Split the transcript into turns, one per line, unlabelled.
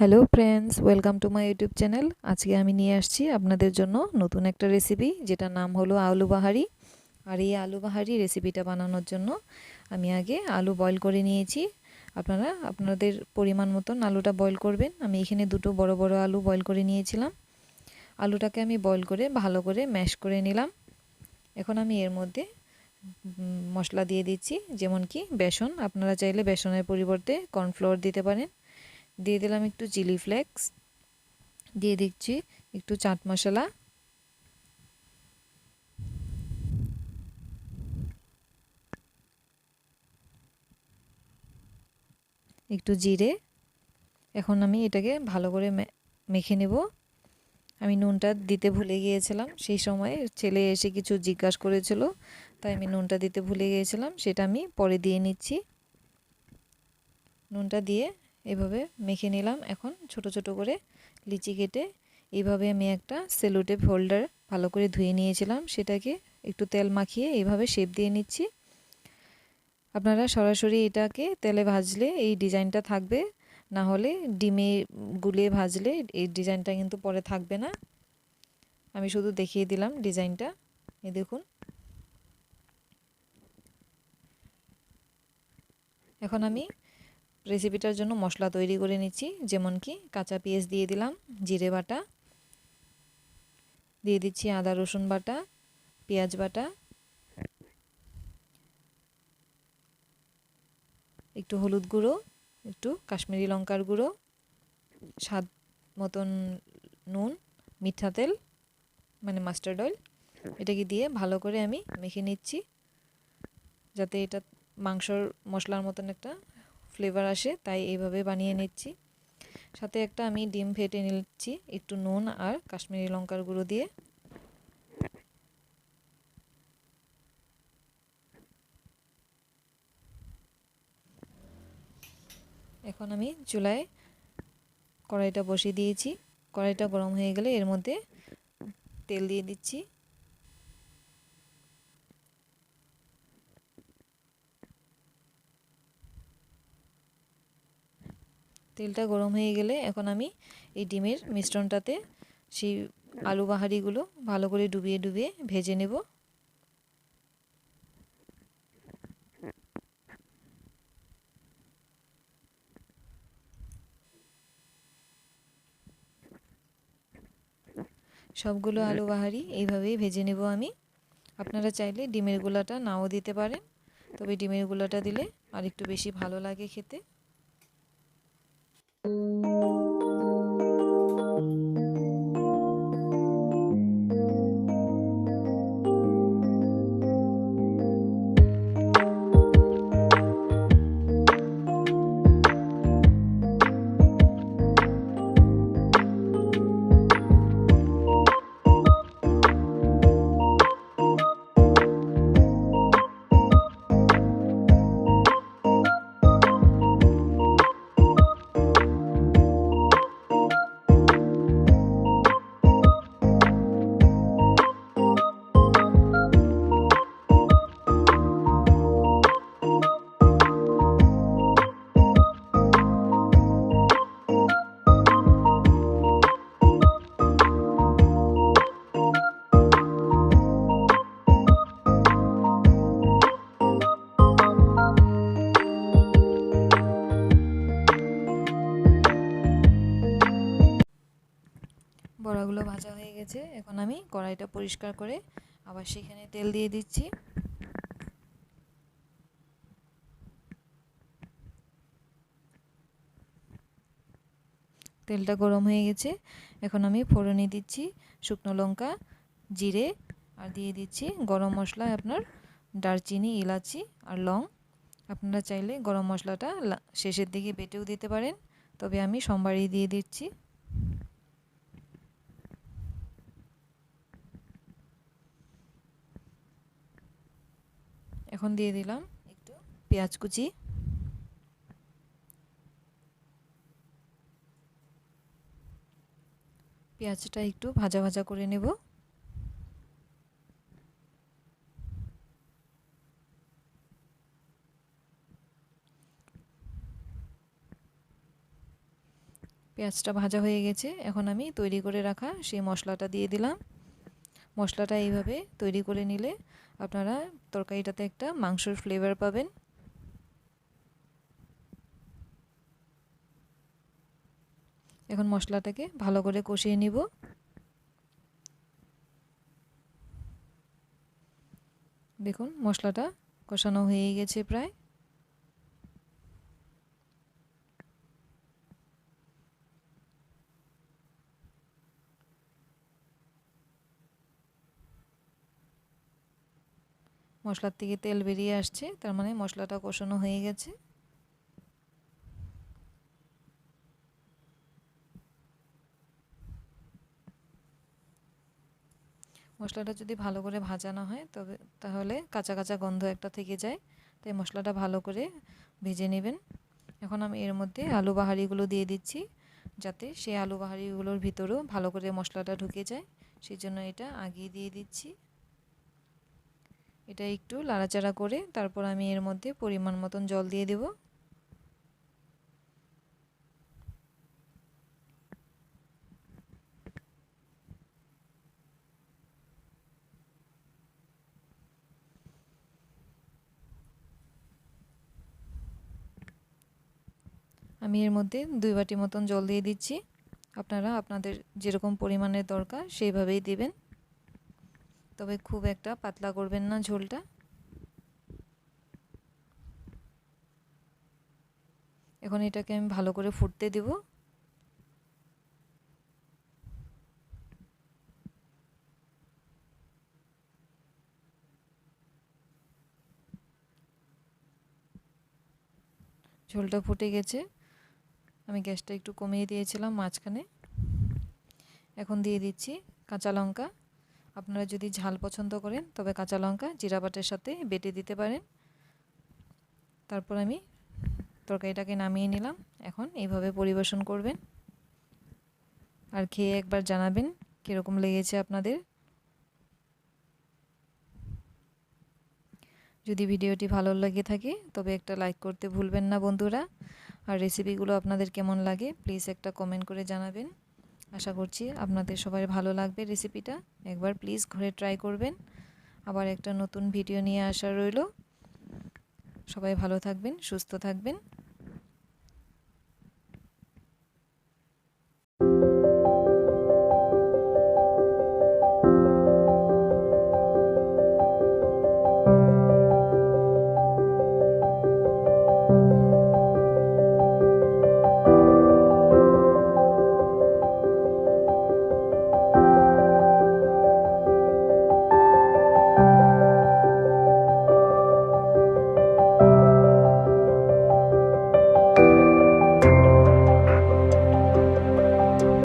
Hello friends welcome to my YouTube channel আজকে আমি নিয়ে আসছি আপনাদের জন্য নতুন একটা রেসিপি যেটার নাম হলো আলু বাহারি। আর এই আলু বাহারি রেসিপিটা বানানোর জন্য আমি আগে আলু বয়েল করে নিয়েছি। আপনারা, আপনাদের পরিমাণ মতন আলুটা বয়েল করবেন। আমি এখানে দুটো বড় বড় আলু বয়েল করে নিয়েছিলাম। আলুটাকে আমি বয়েল করে ভালো করে ম্যাশ করে নিলাম। এখন আমি এর মধ্যে মশলা দিয়ে দিচ্ছি যেমন কি বেসন। আপনারা চাইলে বেসনের পরিবর্তে কর্নফ্লোর দিতে পারেন। দিয়ে দিলাম একটু চিলি ফ্লেক্স, দিয়ে দিচ্ছি একটু চাট মশলা। একটু জিরে। এখন আমি এটাকে ভালো করে মেখে নেব। আমি নুনটা দিতে ভুলে গিয়েছিলাম, সেই সময় ছেলে এসে কিছু জিজ্ঞাসা করেছিল, তাই আমি নুনটা দিতে ভুলে গিয়েছিলাম, সেটা আমি পরে দিয়ে নিচ্ছি। নুনটা দিয়ে এভাবে মেখে নিলাম। এখন ছোট ছোট করে লিচি কেটে এইভাবে আমি একটা সেলোটেপ হোল্ডার ভালো করে ধুয়ে নিয়েছিলাম। সেটাকে একটু তেল মাখিয়ে এইভাবে শেপ দিয়ে নিচ্ছি। আপনারা সরাসরি এটাকে তেলে ভাজলে এই ডিজাইনটা থাকবে। না হলে ডিমে গুলিয়ে ভাজলে এই ডিজাইনটা কিন্তু পরে থাকবে না। আমি শুধু দেখিয়ে দিলাম ডিজাইনটা। এই দেখুন। এখন আমি রেসিপিটার জন্য মশলা তৈরি করে নিচ্ছি, যেমন কি কাঁচা পেঁয়াজ দিয়ে দিলাম, জিরে বাটা, দিয়ে দিচ্ছি আদা, রসুন বাটা, পেঁয়াজ বাটা, একটু হলুদ গুঁড়ো, একটু কাশ্মীরি লঙ্কার গুঁড়ো, স্বাদ মতন নুন, মিঠা তেল মানে মাস্টার্ড অয়েল, এটাকে দিয়ে ভালো করে আমি মেখে নিচ্ছি, যাতে এটা মাংসর মশলার মতন একটা ফ্লেভার আসে, তাই এইভাবে বানিয়ে নিচ্ছি। সাথে একটা আমি ডিম ফেটে নিচ্ছি, একটু নুন আর কাশ্মীরি লঙ্কার গুঁড়ো দিয়ে। এখন আমি চুলায় কড়াইটা বসিয়ে দিয়েছি। কড়াইটা গরম হয়ে গেলে এর মধ্যে তেল দিয়ে দিচ্ছি। তেলটা গরম হয়ে গেলে এখন আমি এই ডিমের মিশ্রণটাতে সেই আলু বাহারিগুলো ভালো করে ডুবিয়ে ডুবিয়ে ভেজে নেব। সবগুলো আলু বাহারি এইভাবেই ভেজে নেব আমি। আপনারা চাইলে ডিমের গুলাটা নাও দিতে পারেন, তবে ডিমের গুলাটা দিলে আর একটু বেশি ভালো লাগে খেতে। Música ভাজা হয়ে গেছে। এখন আমি কড়াইটা পরিষ্কার করে আবার সেখানে তেল দিয়ে দিচ্ছি। তেলটা গরম হয়ে গেছে। এখন আমি ফোড়নে দিচ্ছি শুকনো লঙ্কা, জিরে আর দিয়ে দিচ্ছি গরম মশলা, আপনার দারচিনি, ইলাচি আর লং। আপনারা চাইলে গরম মশলাটা শেষের দিকে বেটেও দিতে পারেন। তবে আমি সোমবারই দিয়ে দিচ্ছি। এখন দিয়ে দিলাম একটু। পেঁয়াজ কুচি। পেঁয়াজটা একটু ভাজা ভাজা করে নেব। পেঁয়াজটা ভাজা হয়ে গেছে। এখন আমি তৈরি করে রাখা সেই মশলাটা দিয়ে দিলাম। মশলাটা এইভাবে তৈরি করে নিলে আপনারা তরকারিটাতে একটা মাংসর ফ্লেভার পাবেন। এখন মশলাটাকে ভালো করে কষিয়ে নিব। দেখুন, মশলাটা কষানো হয়ে গেছে প্রায়। মশলার থেকে তেল বেরিয়ে আসছে, তার মানে মশলাটা কষানো হয়ে গেছে। মশলাটা যদি ভালো করে ভাজা না হয়, তবে তাহলে কাঁচা কাঁচা গন্ধ একটা থেকে যায়, তাই মশলাটা ভালো করে ভেজে নেবেন। এখন আমি এর মধ্যে আলু বাহারিগুলো দিয়ে দিচ্ছি, যাতে সেই আলু বাহারিগুলোর ভিতরেও ভালো করে মশলাটা ঢুকে যায়। সেই জন্য এটা আগিয়ে দিয়ে দিচ্ছি। এটা একটু লাড়াচাড়া করে তারপর আমি এর মধ্যে পরিমাণ মতন জল দিয়ে দেবো। আমি এর মধ্যে দুই বাটি মতন জল দিয়ে দিচ্ছি। আপনারা আপনাদের যেরকম পরিমাণের দরকার সেইভাবেই দেবেন। তবে খুব একটা পাতলা করবেন না ঝোলটা। এখন এটাকে আমি ভালো করে ফুটতে দেব। ঝোলটা ফুটে গেছে। আমি গ্যাসটা একটু কমিয়ে দিয়েছিলাম মাঝখানে। এখন দিয়ে দিচ্ছি কাঁচা লঙ্কা। আপনারা যদি ঝাল পছন্দ করেন, তবে কাঁচা লঙ্কা, জিরা বাটের সাথে বেটে দিতে পারেন। তারপর আমি তরকারিটাকে নামিয়ে নিলাম। এখন এইভাবে পরিবেশন করবেন। আর খেয়ে একবার জানাবেন কীরকম লেগেছে আপনাদের। যদি ভিডিওটি ভালো লেগে থাকে, তবে একটা লাইক করতে ভুলবেন না বন্ধুরা। আর রেসিপিগুলো আপনাদের কেমন লাগে প্লিজ একটা কমেন্ট করে জানাবেন। আশা করছি আপনাদের সবাই ভালো লাগবে রেসিপিটা একবার প্লিজ ঘরে ট্রাই করবেন। আবার একটা নতুন ভিডিও নিয়ে আসা রইল। সবাই ভালো থাকবেন, সুস্থ থাকবেন।